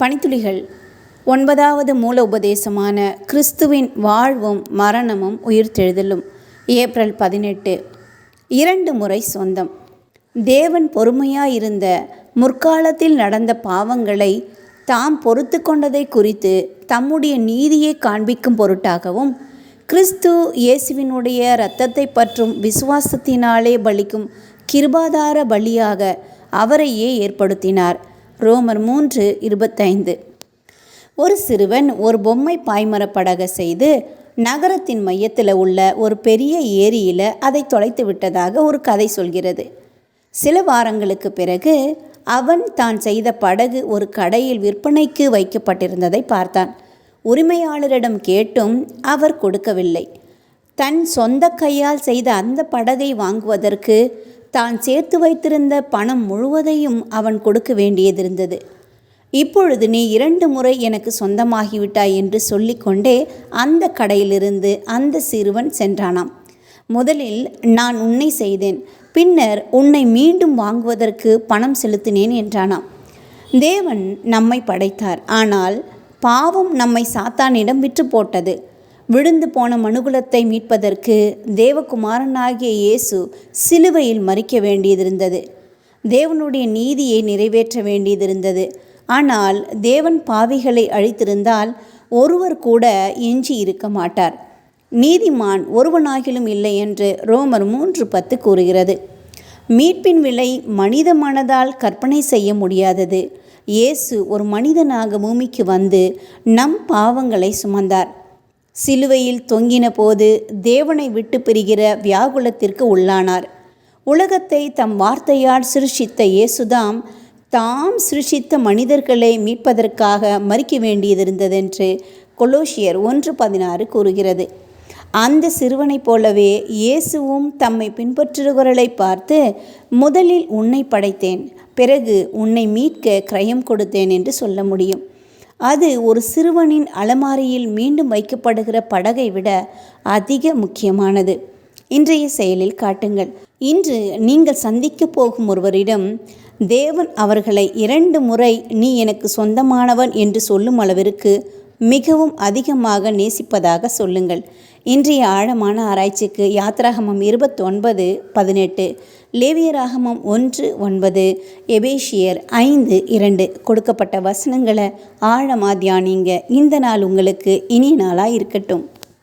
பனித்துளிகள். ஒன்பதாவது மூல உபதேசமான கிறிஸ்துவின் வாழ்வும் மரணமும் உயிர்த்தெழுதலும். ஏப்ரல் பதினெட்டு. இரண்டு முறை சொந்தம். தேவன் பொறுமையாயிருந்த முற்காலத்தில் நடந்த பாவங்களை தாம் பொறுத்து கொண்டதை குறித்து தம்முடைய நீதியை காண்பிக்கும் பொருட்டாகவும் கிறிஸ்து இயேசுவினுடைய இரத்தத்தை பற்றும் விசுவாசத்தினாலே பலிக்கும் கிருபாதார பலியாக அவரையே ஏற்படுத்தினார். ரோமர் மூன்று இருபத்தைந்து. ஒரு சிறுவன் ஒரு பொம்மை பாய்மரப்படக செய்து நகரத்தின் மையத்தில் உள்ள ஒரு பெரிய ஏரியில் அதை தொலைத்து விட்டதாக ஒரு கதை சொல்கிறது. சில வாரங்களுக்கு பிறகு அவன் தான் செய்த படகு ஒரு கடையில் விற்பனைக்கு வைக்கப்பட்டிருந்ததை பார்த்தான். உரிமையாளரிடம் கேட்டும் அவர் கொடுக்கவில்லை. தன் சொந்த கையால் செய்த அந்த படகை வாங்குவதற்கு தான் சேர்த்து வைத்திருந்த பணம் முழுவதையும் அவன் கொடுக்க வேண்டியதிருந்தது. இப்பொழுது நீ இரண்டு முறை எனக்கு சொந்தமாகிவிட்டாய் என்று சொல்லிக்கொண்டே அந்த கடையிலிருந்து அந்த சிறுவன் சென்றானாம். முதலில் நான் உன்னை செய்தேன். பின்னர் உன்னை மீண்டும் வாங்குவதற்கு பணம் செலுத்தினேன் என்றானாம். தேவன் நம்மை படைத்தார். ஆனால் பாவம் நம்மை சாத்தானிடம் விற்று போட்டது விழுந்து போன மனுகுலத்தை மீட்பதற்கு தேவகுமாரனாகிய இயேசு சிலுவையில் மறிக்க வேண்டியதிருந்தது தேவனுடைய நீதியை நிறைவேற்ற வேண்டியதிருந்தது ஆனால் தேவன் பாவிகளை அழித்திருந்தால் ஒருவர் கூட எஞ்சி இருக்க மாட்டார். நீதிமான் ஒருவனாகிலும் இல்லை என்று ரோமர் மூன்று பத்து கூறுகிறது. மீட்பின் விலை மனித மனதால் கற்பனை செய்ய முடியாதது. இயேசு ஒரு மனிதனாக பூமிக்கு வந்து நம் பாவங்களை சுமந்தார். சிலுவையில் தொங்கின போது தேவனை விட்டு பிரிகிற வியாகுலத்திற்கு உள்ளானார். உலகத்தை தம் வார்த்தையால் சிருஷித்த இயேசுதாம் தாம் சிருஷித்த மனிதர்களை மீட்பதற்காக மறிக்க வேண்டியதிருந்ததென்று கொலோஷியர் ஒன்று பதினாறு கூறுகிறது. அந்த சிறுவனைப் போலவே இயேசுவும் தம்மை பின்பற்றுகிறவர்களை பார்த்து முதலில் உன்னை படைத்தேன் பிறகு உன்னை மீட்க கிரயம் கொடுத்தேன் என்று சொல்ல முடியும். அது ஒரு சிறுவனின் அலமாரியில் மீண்டும் வைக்கப்படுகிற படகை விட அதிக முக்கியமானது. இன்றைய செயலில் காட்டுங்கள். இன்று நீங்கள் சந்திக்க போகும் ஒருவரிடம் தேவன் அவர்களை இரண்டு முறை நீ எனக்கு சொந்தமானவன் என்று சொல்லும் அளவிற்கு மிகவும் அதிகமாக நேசிப்பதாக சொல்லுங்கள். இன்றைய ஆழமான ஆராய்ச்சிக்கு யாத்ராகமம் இருபத்தொன்பது பதினெட்டு லேவியராகமம் ஒன்று ஒன்பது எபேஷியர் ஐந்து இரண்டு கொடுக்கப்பட்ட வசனங்களை ஆழமாக தியானிங்க. இந்த நாள் உங்களுக்கு இனிய நாளாக இருக்கட்டும்.